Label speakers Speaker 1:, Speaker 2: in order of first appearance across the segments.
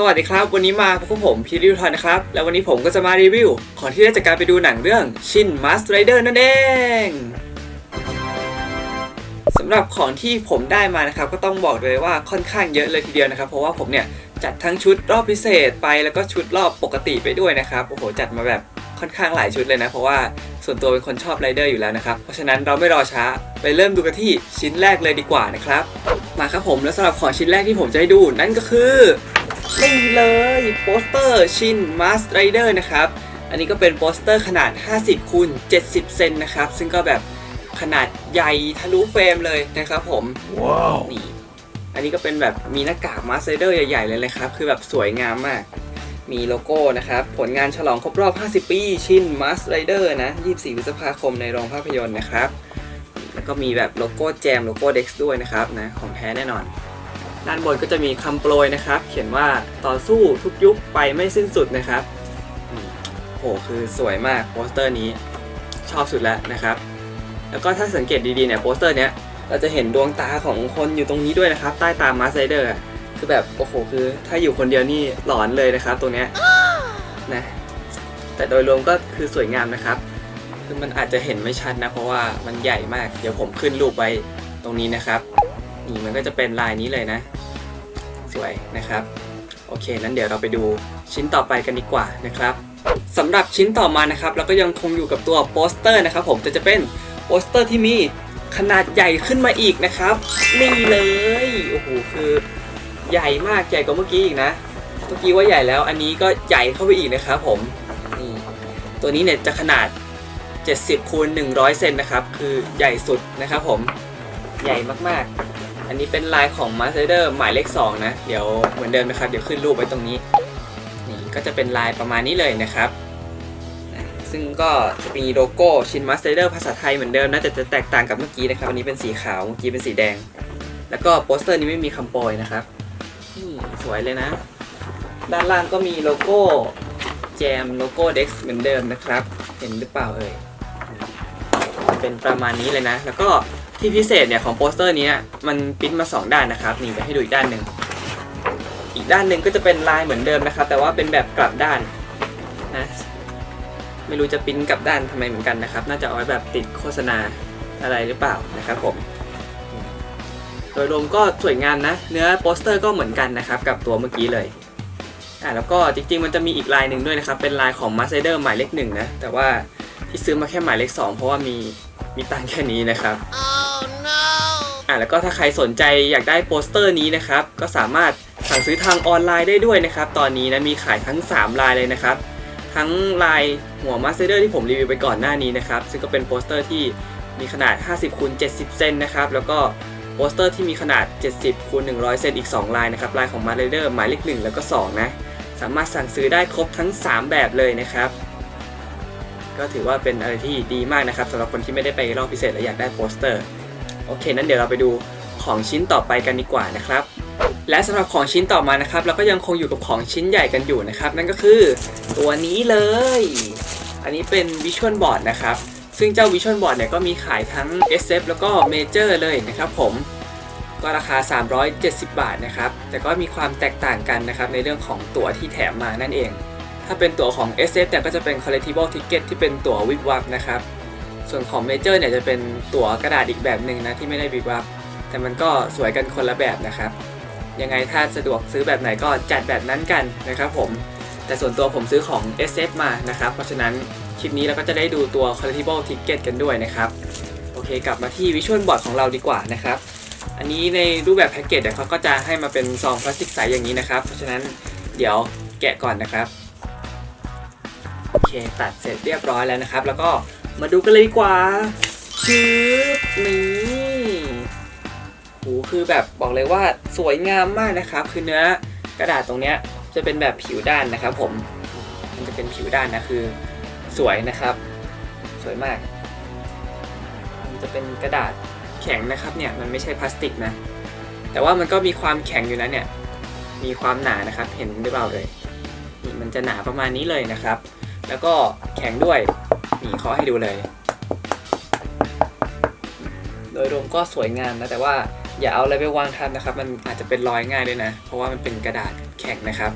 Speaker 1: สวัสดีครับ วันนี้มาพบกับผมพีริวทอนนะครับ แล้ววันนี้ผมก็จะมารีวิว ของที่ได้จากการไปดูหนังเรื่องชินมาสไรเดอร์นั่นเองสำหรับของที่ผมได้มานะครับ ก็ต้องบอกเลยว่าค่อนข้างเยอะเลยทีเดียวนะครับ เพราะว่าผมเนี่ย จัดทั้งชุดรอบพิเศษไปแล้วก็ชุดรอบปกติไปด้วยนะครับโอ้โหจัดมาแบบค่อนข้างหลายชุดเลยนะ เพราะว่าส่วนตัวเป็นคนชอบไรเดอร์อยู่แล้วนะครับ เพราะฉะนั้นเราไม่รอช้า ไปเริ่มดูกันที่ชิ้นแรกเลยดีกว่านะครับมาครับผมแล้วสำหรับของชิ้นแรกที่ผมจะให้ดูนั่นก็คือ นี่เลยโปสเตอร์ชินมาสไรเดอร์นะครับ อันนี้ก็เป็นโปสเตอร์ขนาด 50คูณ70 เซนนะครับ ซึ่งก็แบบขนาดใหญ่ทะลุเฟรมเลยนะครับผม
Speaker 2: ว้าว
Speaker 1: นี่ อันนี้ก็เป็นแบบมีหน้ากากมาสไรเดอร์ใหญ่ ๆ เลยนะครับ คือแบบสวยงามมาก มีโลโก้นะครับ ผลงานฉลองครบรอบ 50 ปี ชินมาสไรเดอร์นะ 24 พฤษภาคมในโรงภาพยนตร์นะครับ แล้วก็มีแบบโลโก้แจม โลโก้เด็กซ์ด้วยนะครับนะ ของแท้แน่นอน ด้านบนก็จะมีคำโปรยนะครับ เขียนว่าต่อสู้ทุกยุคไปไม่สิ้นสุดนะครับโหคือสวยมากโปสเตอร์นี้ชอบสุดแล้วนะครับ แล้วก็ถ้าสังเกตดีๆเนี่ยโปสเตอร์เนี้ยเราจะเห็นดวงตาของคนอยู่ตรงนี้ด้วยนะครับ ใต้ตามาสไซเดอร์คือแบบโอ้โหคือถ้าอยู่คนเดียวนี่หลอนเลยนะครับ ตรงเนี้ยนะแต่โดยรวมก็คือสวยงามนะครับคือมันอาจจะเห็นไม่ชัดนะ เพราะว่ามันใหญ่มาก เดี๋ยวผมขึ้นรูปไว้ตรงนี้นะครับ นี่มันก็จะเป็นลายนี้เลยนะ สวยนะครับ โอเคนั้นเดี๋ยวเราไปดูชิ้นต่อไปกันดีกว่านะครับสำหรับชิ้นต่อมานะครับเราก็ยังคงอยู่กับตัวโปสเตอร์นะครับผมแต่จะเป็นโปสเตอร์ที่มีขนาดใหญ่ขึ้นมาอีกนะครับ นี่เลยโอ้โหคือใหญ่มากใหญ่กว่าเมื่อกี้อีกนะ เมื่อกี้ว่าใหญ่แล้วอันนี้ก็ใหญ่เข้าไปอีกนะครับผมนี่ตัวนี้เนี่ยจะขนาด 70คูณ100 เซนนะครับ คือใหญ่สุดนะครับผมใหญ่มากๆ อันนี้เป็นลายของ m a s t e r หมายเลข2นะ เดี๋ยวเหมือนเดิมนะครับ เดี๋ยวขึ้นรูปไว้ตรงนี้ นี่ก็จะเป็นลายประมาณนี้เลยนะครับซึ่งก็จะมีโลโก้ชิน m a s t e r ภาษาไทยเหมือนเดิมนะแต่จะแตกต่างกับเมื่อกี้นะครับ อันนี้เป็นสีขาว เมื่อกี้เป็นสีแดง แล้วก็โปสเตอร์นี้ไม่มีคำโปรยนะครับนี่สวยเลยนะ ด้านล่างก็มีโลโก้แจมโลโก้ Dex เหมือนเดิมนะครับ เห็นหรือเปล่าเอ่ย เป็นประมาณนี้เลยนะ แล้วก็ ที่พิเศษเนี่ยของโปสเตอร์นี้มันปิ้นมา 2 ด้านนะครับนี่ไปให้ดูอีกด้านหนึ่งอีกด้านหนึ่งก็จะเป็นลายเหมือนเดิมนะครับ แต่ว่าเป็นแบบกลับด้านนะไม่รู้จะปิ้นกลับด้านทำไมเหมือนกันนะครับ น่าจะเอาไว้แบบติดโฆษณาอะไรหรือเปล่านะครับผมโดยรวมก็สวยงามนะ เนื้อโปสเตอร์ก็เหมือนกันนะครับกับตัวเมื่อกี้เลยอ่าแล้วก็จริงๆ มันจะมีอีกลายหนึ่งด้วยนะครับ เป็นลายของ m a s เดอร์หมายเลขหนึ่งนะแต่ว่าที่ซื้อมาแค่หมายเลขสองเพราะว่ามีมีตังแค่นี้นะครับ อ่าแล้วก็ถ้าใครสนใจอยากได้โปสเตอร์นี้นะครับ ก็สามารถสั่งซื้อทางออนไลน์ได้ด้วยนะครับ ตอนนี้นะมีขายทั้ง 3 ลายเลยนะครับ ทั้งลายหัว m a s เดอร์ที่ผมรีวิวไปก่อนหน้านี้นะครับ ซึ่งก็เป็นโปสเตอร์ที่มีขนาด 50คูณ70 เซนนะครับ แล้วก็โปสเตอร์ที่มีขนาด 70คูณ100 เซนอีก 2 ลายนะครับ ลายของ m a s เดอร์หมายเลข1แล้วก็ 2 นะ สามารถสั่งซื้อได้ครบทั้ง 3 แบบเลยนะครับก็ถือว่าเป็นอะไรที่ดีมากนะครับสำหรับคนที่ไม่ได้ไปรอบพิเศษและอยากได้โปสเตอร์ โอเค นั้นเดี๋ยวเราไปดูของชิ้นต่อไปกันดีกว่านะครับ และสำหรับของชิ้นต่อมานะครับ เราก็ยังคงอยู่กับของชิ้นใหญ่กันอยู่นะครับ นั่นก็คือตัวนี้เลย อันนี้เป็นวิชวลบอร์ดนะครับ ซึ่งเจ้าวิชวลบอร์ดเนี่ยก็มีขายทั้ง SF แล้วก็ Major เลยนะครับผมก็ราคา 370 บาทนะครับ แต่ก็มีความแตกต่างกันนะครับ ในเรื่องของตั๋วที่แถมมานั่นเอง ถ้าเป็นตั๋วของ SF เนี่ยก็จะเป็น collectible ticket ที่เป็นตั๋ววิบวับนะครับ ส่วนของ Major เนี่ยจะเป็นตั๋วกระดาษอีกแบบหนึ่งนะที่ไม่ได้วิบวับแต่มันก็สวยกันคนละแบบนะครับ ยังไงถ้าสะดวกซื้อแบบไหนก็จัดแบบนั้นกันนะครับผม แต่ส่วนตัวผมซื้อของ SF มานะครับ เพราะฉะนั้นคลิปนี้เราก็จะได้ดูตัว collectible ticket กันด้วยนะครับ โอเคกลับมาที่ visual board ของเราดีกว่านะครับ อันนี้ในรูปแบบแพ็กเกจเนี่ยเขาก็จะให้มาเป็นซองพลาสติกใสอย่างนี้นะครับ เพราะฉะนั้นเดี๋ยวแกะก่อนนะครับ โอเคตัดเสร็จเรียบร้อยแล้วนะครับ แล้วก็ มาดูกันเลยดีกว่าชืบนี่โหคือแบบบอกเลยว่าสวยงามมากนะครับ คือเนื้อกระดาษตรงเนี้ยจะเป็นแบบผิวด้านนะครับ ผม มันจะเป็นผิวด้านนะคือ สวยนะครับ สวยมาก มันจะเป็นกระดาษแข็งนะครับ เนี่ยมันไม่ใช่พลาสติกนะ แต่ว่ามันก็มีความแข็งอยู่นะเนี่ย มีความหนานะครับ เห็นหรือเปล่าเลยนี่มันจะหนาประมาณนี้เลยนะครับ แล้วก็แข็งด้วย นี่ขอให้ดูเลย โดยรวมก็สวยงามนะแต่ว่าอย่าเอาอะไรไปวางทับนะครับ มันอาจจะเป็นรอยง่ายด้วยนะ เพราะว่ามันเป็นกระดาษแข็งนะครับ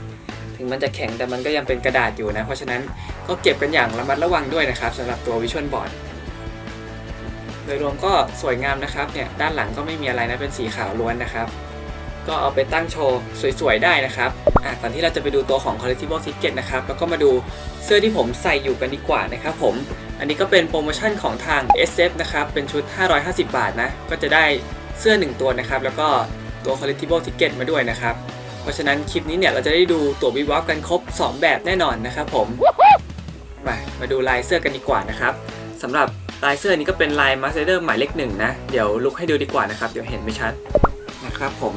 Speaker 1: ถึงมันจะแข็งแต่มันก็ยังเป็นกระดาษอยู่นะ เพราะฉะนั้นก็เก็บกันอย่างระมัดระวังด้วยนะครับสำหรับตัววิชวลบอร์ดโดยรวมก็สวยงามนะครับเนี่ยด้านหลังก็ไม่มีอะไรนะเป็นสีขาวล้วนนะครับ ก็เอาไปตั้งโชว์สวยๆ ได้นะครับอะก่อนที่เราจะไปดูตัวของ collectible ticket นะครับแล้วก็มาดูเสื้อที่ผมใส่อยู่กันดีกว่านะครับผม อันนี้ก็เป็นโปรโมชั่นของทาง SF นะครับ เป็นชุด 550 บาทนะ ก็จะได้เสื้อ 1 ตัวนะครับ แล้วก็ตัว collectible ticket มาด้วยนะครับ เพราะฉะนั้นคลิปนี้เนี่ยเราจะได้ดูตัววิวับกันครบ 2 แบบแน่นอนนะครับผม มามาดูลายเสื้อกันดีกว่านะครับสำหรับลายเสื้อนี้ก็เป็นลาย Master หมายเลขหนึ่งนะ เดี๋ยวลุกให้ดูดีกว่านะครับ เดี๋ยวเห็นไม่ชัดนะครับผม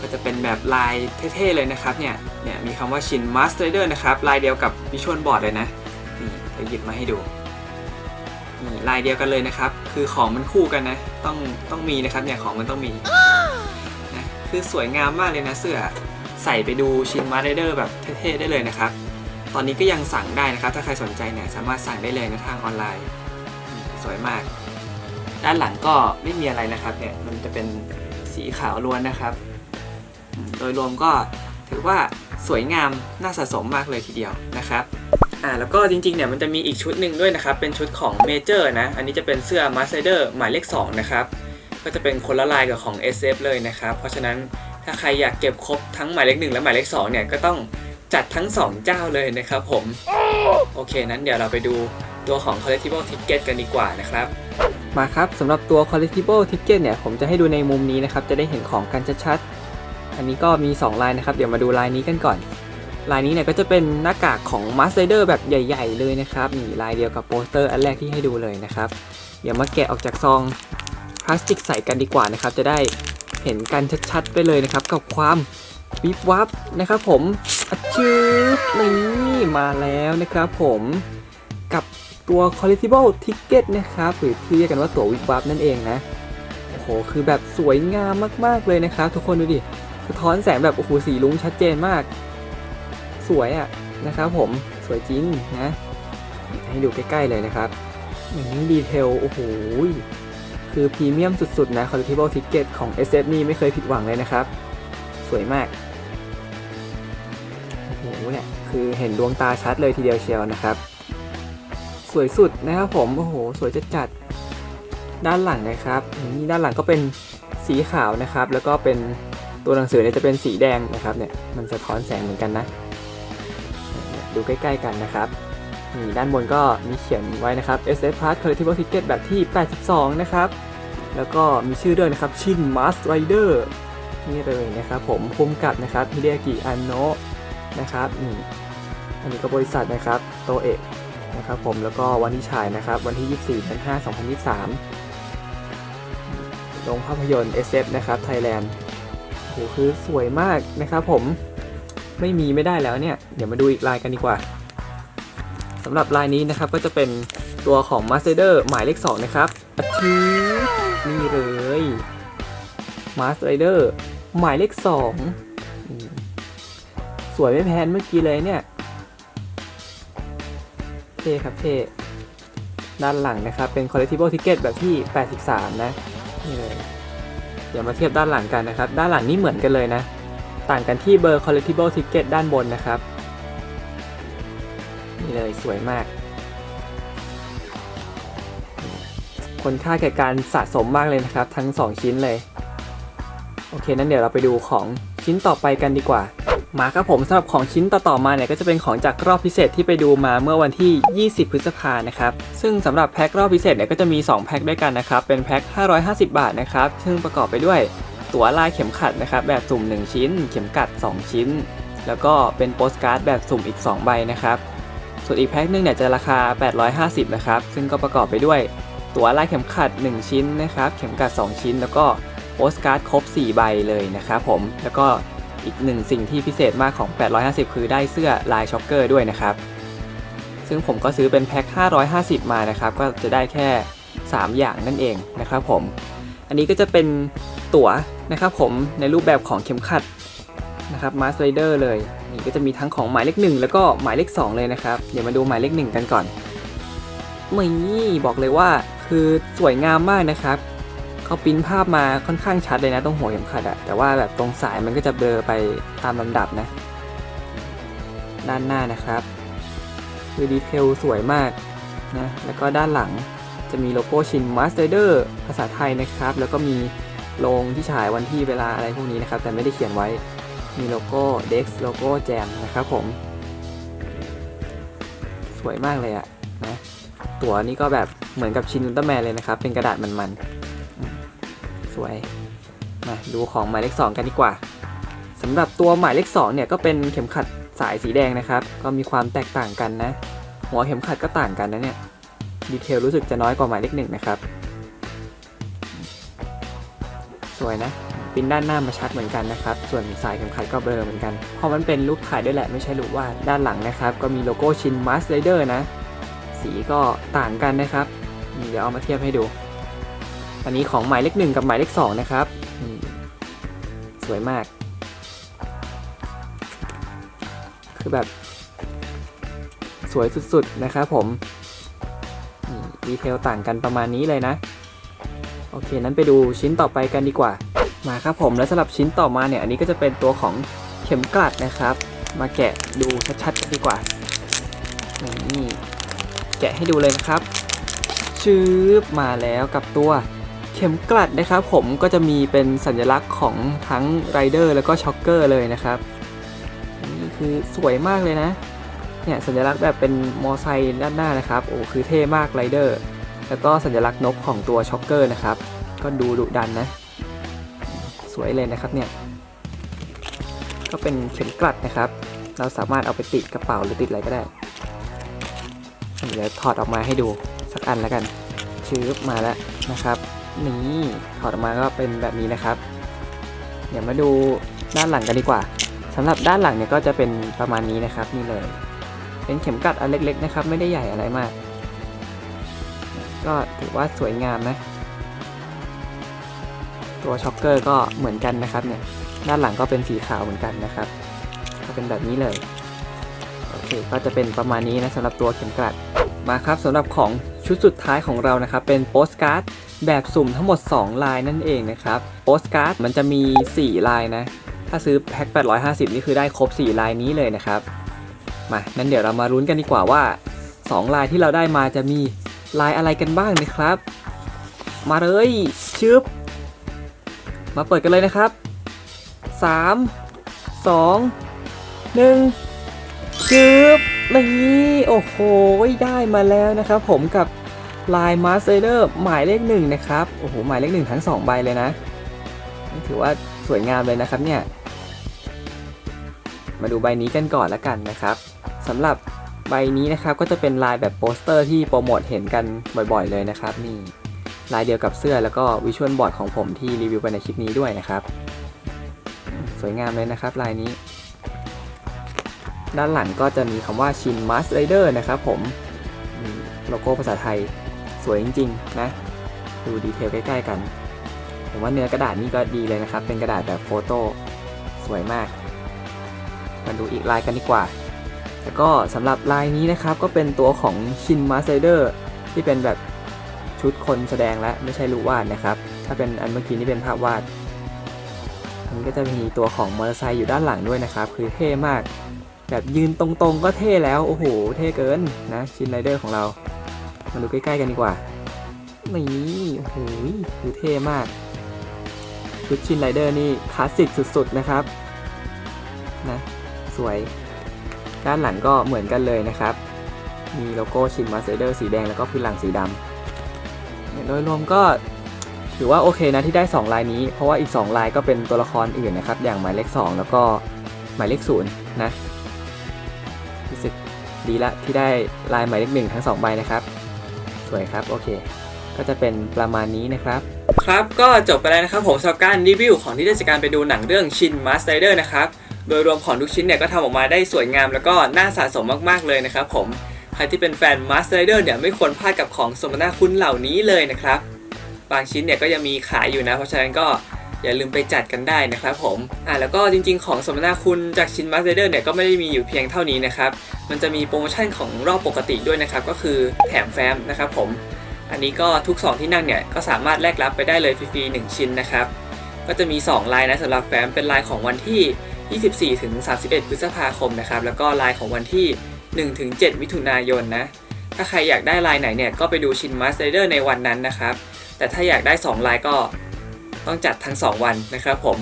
Speaker 1: ก็จะเป็นแบบลายเท่ๆเลยนะครับเนี่ยเนี่ยมีคำว่าชิน Master Rider นะครับลายเดียวกับวิชวลบอร์ดเลยนะนี่เดี๋ยวหยิบมาให้ดูนี่ลายเดียวกันเลยนะครับ คือของมันคู่กันนะ ต้องต้องมีนะครับเนี่ยของมันต้องมีนะคือสวยงามมากเลยนะเสื้อใส่ไปดูชิน Master Rider แบบเท่ๆได้เลยนะครับ ตอนนี้ก็ยังสั่งได้นะครับ ถ้าใครสนใจเนี่ยสามารถสั่งได้เลยนะทางออนไลน์สวยมาก ด้านหลังก็ไม่มีอะไรนะครับเนี่ยมันจะเป็นสีขาวล้วนนะครับ โดยรวมก็ถือว่าสวยงามน่าสะสมมากเลยทีเดียวนะครับอ่าแล้วก็จริงๆเนี่ยมันจะมีอีกชุดหนึ่งด้วยนะครับ เป็นชุดของเมเจอร์นะ อันนี้จะเป็นเสื้อ m a s t e r หมายเลข2นะครับ ก็จะเป็นคนละลายกับของ SF เลยนะครับ เพราะฉะนั้นถ้าใครอยากเก็บครบทั้งหมายเลข1และหมายเลข2เนี่ยก็ต้องจัดทั้ง 2 เจ้าเลยนะครับผม โอเคนั้นเดี๋ยวเราไปดูตัวของ collectible ticket กันดีกว่านะครับ มาครับสำหรับตัว collectible ticket เนี่ยผมจะให้ดูในมุมนี้นะครับจะได้เห็นของกันชัดๆ อันนี้ก็มี 2 ลายนะครับ เดี๋ยวมาดูลายนี้กันก่อน ลายนี้เนี่ยก็จะเป็นหน้ากากของ Mask Rider แบบใหญ่ ๆ เลยนะครับนี่ลายเดียวกับโปสเตอร์อันแรกที่ให้ดูเลยนะครับ เดี๋ยวมาแกะออกจากซองพลาสติกใส่กันดีกว่านะครับ จะได้เห็นกันชัดๆไปเลยนะครับ กับความวิบวับนะครับผมอะชืบนี่มาแล้วนะครับผมกับตัว collectible ticket นะครับหรือที่เรียกกันว่าตั๋ววิบวับนั่นเองนะโอ้โหคือแบบสวยงามมากๆเลยนะครับ ทุกคนดูดิ สะท้อนแสงแบบโอ้โหสีลุ้งชัดเจนมาก สวยอะนะครับผมสวยจริงนะ ให้ดูใกล้ๆเลยนะครับอย่างนี้ดีเทลโอ้โหคือพรีเมียมสุดๆนะ collectible ticket ของ SF นี่ไม่เคยผิดหวังเลยนะครับ สวยมากโอ้โหเนี่ยคือเห็นดวงตาชัดเลยทีเดียวเชียวนะครับ สวยสุดนะครับผมโอ้โห สวยจัดจัดด้านหลังนะครับนี่ด้านหลังก็เป็นสีขาวนะครับ แล้วก็เป็น ตัวหนังสือเนี่ยจะเป็นสีแดงนะครับเนี่ยมันสะท้อนแสงเหมือนกันนะ ดูใกล้ๆกันนะครับนี่ด้านบนก็มีเขียนไว้นะครับ SF Pass Collectible Ticket แบบที่ 82 นะครับ แล้วก็มีชื่อด้วยนะครับชิน Mask Rider นี่เลยนะครับผมภูมิกับนะครับฮิเดากิอันโนะนะครับนี่อันนี้ก็บริษัทนะครับโตเอะนะครับผมแล้วก็วันที่ฉายนะครับ วันที่ 24-25 2023โรงภาพยนตร์ SF นะครับไทยแลนด์ โหคือสวยมากนะครับผมไม่มีไม่ได้แล้วเนี่ย เดี๋ยวมาดูอีกลายกันดีกว่าสำหรับลายนี้นะครับก็จะเป็นตัวของ Master หมายเลข 2 นะครับอทินี่เลย Master Rider หมายเลข 2 สวยไม่แพ้เมื่อกี้เลยเนี่ยเท่ครับเท่ด้านหลังนะครับ เป็น collectible ticket แบบที่ 83 นะ นี่เลย เดี๋ยวมาเทียบด้านหลังกันนะครับ ด้านหลังนี่เหมือนกันเลยนะ ต่างกันที่เบอร์ collectible ticket ด้านบนนะครับ นี่เลยสวยมาก คนค่าแก่การสะสมมากเลยนะครับ ทั้ง 2 ชิ้นเลย โอเคนั้นเดี๋ยวเราไปดูของชิ้นต่อไปกันดีกว่า มาครับผมสำหรับของชิ้นต่อๆมาเนี่ยก็จะเป็นของจากรอบพิเศษที่ไปดูมาเมื่อวันที่ 20 พฤษภานะครับซึ่งสำหรับแพ็ครอบพิเศษเนี่ยก็จะมี 2 แพ็คด้วยกันนะครับเป็นแพ็ค 550 บาทนะครับซึ่งประกอบไปด้วยตั๋วลายเข็มขัดนะครับแบบสุ่ม 1 ชิ้น เข็มกัด 2 ชิ้น แล้วก็เป็นโปสการ์ดแบบสุ่มอีก 2 ใบนะครับส่วนอีกแพ็คนึงเนี่ยจะราคา 850 นะครับซึ่งก็ประกอบไปด้วยตั๋วลายเข็มขัด 1 ชิ้นนะครับเข็มกัด 2 ชิ้น แล้วก็โปสการ์ดครบ 4 ใบเลยนะครับผมแล้วก็ อีกหนึ่งสิ่งที่พิเศษมากของ 850 คือได้เสื้อลายช็อกเกอร์ด้วยนะครับ ซึ่งผมก็ซื้อเป็นแพ็ค 550 มานะครับ ก็จะได้แค่ 3 อย่างนั่นเองนะครับผม อันนี้ก็จะเป็นตั๋วนะครับผมในรูปแบบของเข็มขัดนะครับมาสไ r เดอร์เลย นี่ก็จะมีทั้งของหมายเลข 1 แล้วก็หมายเลข 2 เลยนะครับ เดี๋ยวมาดูหมายเลข 1 กันก่อนนี่บอกเลยว่าคือสวยงามมากนะครับ เขาปริ้นภาพมาค่อนข้างชัดเลยนะตรงหัวเข็มขัดอะแต่ว่าแบบตรงสายมันก็จะเบลอไปตามลำดับนะ ด้านหน้านะครับ คือดีเทลสวยมากนะแล้วก็ด้านหลังจะมีโลโก้ชิน Master Rider ภาษาไทยนะครับ แล้วก็มีโรงที่ฉายวันที่เวลาอะไรพวกนี้นะครับ แต่ไม่ได้เขียนไว้มีโลโก้ Dex โลโก้ Jam นะครับผม สวยมากเลยอะนะ ตัวนี้ก็แบบเหมือนกับชินอุลตร้าแมนเลยนะครับ เป็นกระดาษมันๆ วยมาดูของหมายเลข 2 กันดีกว่าสำหรับตัวหมายเลข2เนี่ยก็เป็นเข็มขัดสายสีแดงนะครับ ก็มีความแตกต่างกันนะ หัวเข็มขัดก็ต่างกันนะเนี่ยดีเทลรู้สึกจะน้อยกว่าหมายเลขหนึ่งนะครับ สวยนะปินด้านหน้ามาชัดเหมือนกันนะครับ ส่วนสายเข็มขัดก็เบลอเหมือนกัน เพราะมันเป็นรูปถ่ายด้วยแหละไม่ใช่รูปวาดด้านหลังนะครับ ก็มีโลโก้ชินมาสไรเดอร์นะ สีก็ต่างกันนะครับ เดี๋ยวเอามาเทียบให้ดู อันนี้ของหมายเลขหนึ่งกับหมายเลขสองนะครับ สวยมาก คือแบบ สวยสุดๆ นะครับผมดีเทลต่างกันประมาณนี้เลยนะ โอเค นั้นไปดูชิ้นต่อไปกันดีกว่า มาครับผม แล้วสำหรับชิ้นต่อมาเนี่ย อันนี้ก็จะเป็นตัวของเข็มกลัดนะครับ มาแกะดูชัดๆกันดีกว่า นี่ แกะให้ดูเลยนะครับชืบมาแล้วกับตัว ข็มกลัดนะครับผมก็จะมีเป็นสัญลักษณ์ของทั้งไรเดอร์แล้วก็ช็อคเกอร์เลยนะครับนี่คือสวยมากเลยนะเนี่ยสัญลักษณ์แบบเป็นมอไซค์ด้านหน้านะครับโอ้คือเท่มากไรเดอร์แล้วก็สัญลักษณ์นกของตัวช็อคเกอร์นะครับ ก็ดูดุดันนะ สวยเลยนะครับเนี่ยก็เป็นเข็มกลัดนะครับ เราสามารถเอาไปติดกระเป๋าหรือติดอะไรก็ได้เดี๋ยวถอดออกมาให้ดูสักอันแล้วกันชื้อมาแล้วนะครับ นี่ถอดออกมาก็เป็นแบบนี้นะครับ เดี๋ยวมาดูด้านหลังกันดีกว่าสำหรับด้านหลังเนี่ยก็จะเป็นประมาณนี้นะครับ นี่เลย เป็นเข็มกลัดอันเล็กๆนะครับ ไม่ได้ใหญ่อะไรมาก ก็ถือว่าสวยงามนะ ตัวช็อคเกอร์ก็เหมือนกันนะครับเนี่ยด้านหลังก็เป็นสีขาวเหมือนกันนะครับ ก็เป็นแบบนี้เลย โอเค ก็จะเป็นประมาณนี้นะสำหรับตัวเข็มกลัด มาครับสำหรับของ ชุดสุดท้ายของเรานะครับเป็นโปสการ์ดแบบสุ่มทั้งหมด 2 ลายนั่นเองนะครับโปสการ์ดมันจะมี 4 ลายนะ ถ้าซื้อแพ็ค850 นี่คือได้ครบ 4 ลายนี้เลยนะครับมานั้นเดี๋ยวเรามาลุ้นกันดีกว่าว่า 2 ลายที่เราได้มาจะมีลายอะไรกันบ้างนะครับ มาเลยชึบมาเปิดกันเลยนะครับ 3 2 1จึ๊บนี่โอ้โห ได้มาแล้วนะครับผมกับ ลายมาสเตอร์หมายเลขหนึ่งนะครับ โอ้โห หมายเลขหนึ่งทั้งสองใบเลยนะ ถือว่าสวยงามเลยนะครับเนี่ย มาดูใบนี้กันก่อนละกันนะครับสำหรับใบนี้นะครับก็จะเป็นลายแบบโปสเตอร์ที่โปรโมทเห็นกันบ่อยๆ เลยนะครับนี่ลายเดียวกับเสื้อแล้วก็วิชวลบอร์ดของผมที่รีวิวไปในคลิปนี้ด้วยนะครับ สวยงามเลยนะครับลายนี้ ด้านหลังก็จะมีคำว่าชินมาสไรเดอร์นะครับผมโลโก้ภาษาไทย สวยจริงๆนะ ดูดีเทลใกล้ๆกัน ผมว่าเนื้อกระดาษนี่ก็ดีเลยนะครับ เป็นกระดาษแบบโฟโต้สวยมาก มาดูอีกลายกันดีกว่า แล้วก็สำหรับลายนี้นะครับก็เป็นตัวของชินมาสไรเดอร์ที่เป็นแบบชุดคนแสดงและไม่ใช่รูปวาดนะครับ ถ้าเป็นอันเมื่อกี้นี่เป็นภาพวาดอันนี้ก็จะมีตัวของมอเตอร์ไซค์อยู่ด้านหลังด้วยนะครับ คือเท่มาก แบบยืนตรงๆก็เท่แล้ว โอ้โห เท่เกินนะชินไรเดอร์ของเรา มาดูใกล้ๆกันดีกว่า นี่โอ้โหคือเท่มากชุดชินไรเดอร์นี่คลาสสิกสุดๆนะครับ นะ สวย ด้านหลังก็เหมือนกันเลยนะครับ มีโลโก้ชินมาสเตอร์สีแดงแล้วก็พื้นหลังสีดำโดยรวมก็ถือว่าโอเคนะที่ได้ 2 ลายนี้ เพราะว่าอีก 2 ลายก็เป็นตัวละครอื่นนะครับ อย่างหมายเลข 2 แล้วก็หมายเลข0นะรู้สึกดีละที่ได้ลายหมายเลขหนึ่งทั้ง 2 ใบนะครับ สวยครับ โอเค ก็จะเป็นประมาณนี้นะครับ ครับก็จบไปแล้วนะครับผมสำหรับการรีวิวของที่ได้จากการไปดูหนังเรื่องชินมาสไ r เดอร์นะครับโดยรวมของทุกชิ้นเนี่ยก็ทำออกมาได้สวยงามแล้วก็น่าสะสมมากๆเลยนะครับผมใครที่เป็นแฟนมาสไ r เดอร์เนี่ยไม่ควรพลาดกับของสมนาคุณเหล่านี้เลยนะครับบางชิ้นเนี่ยก็ยังมีขายอยู่นะ เพราะฉะนั้นก็ อย่าลืมไปจัดกันได้นะครับผมอ่าแล้วก็จริงๆ ของสมนาคุณจากชินมาสเตอร์เนี่ยก็ไม่ได้มีอยู่เพียงเท่านี้นะครับมันจะมีโปรโมชั่นของรอบปกติด้วยนะครับก็คือแถมแฟ้มนะครับผมอันนี้ก็ทุก 2 ที่นั่งเนี่ยก็สามารถแลกรับไปได้เลยฟรีๆ1ชิ้นนะครับก็จะมี 2 ลายนะสำหรับแฟ้มเป็นลายของวันที่ 24 ถึง 31 พฤษภาคมนะครับแล้วก็ลายของวันที่ 1 ถึง 7 มิถุนายนนะถ้าใครอยากได้ลายไหนเนี่ยก็ไปดูชินมาสเดอร์ในวันนั้นนะครับแต่ถ้าอยากได้ 2 ลายก็ ต้องจัดทั้ง 2 วันนะครับผม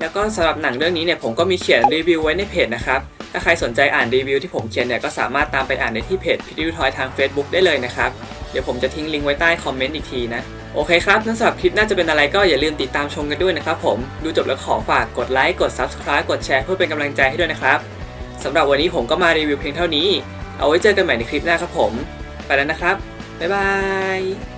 Speaker 1: แล้วก็สำหรับหนังเรื่องนี้เนี่ยผมก็มีเขียนรีวิวไว้ในเพจนะครับถ้าใครสนใจอ่านรีวิวที่ผมเขียนเนี่ยก็สามารถตามไปอ่านได้ที่เพจพิทิวทอยทาง Facebook ได้เลยนะครับเดี๋ยวผมจะทิ้งลิงก์ไว้ใต้คอมเมนต์อีกทีนะโอเคครับนั่นสำหรับคลิปน่าจะเป็นอะไรก็อย่าลืมติดตามชมกันด้วยนะครับผมดูจบแล้วขอฝากกดไลค์กด Subscribe กดแชร์เพื่อเป็นกำลังใจให้ด้วยนะครับสำหรับวันนี้ผมก็มารีวิวเพียงเท่านี้ เอาไว้เจอกันใหม่ในคลิปหน้าครับผม ไปแล้วนะครับ บ๊ายบาย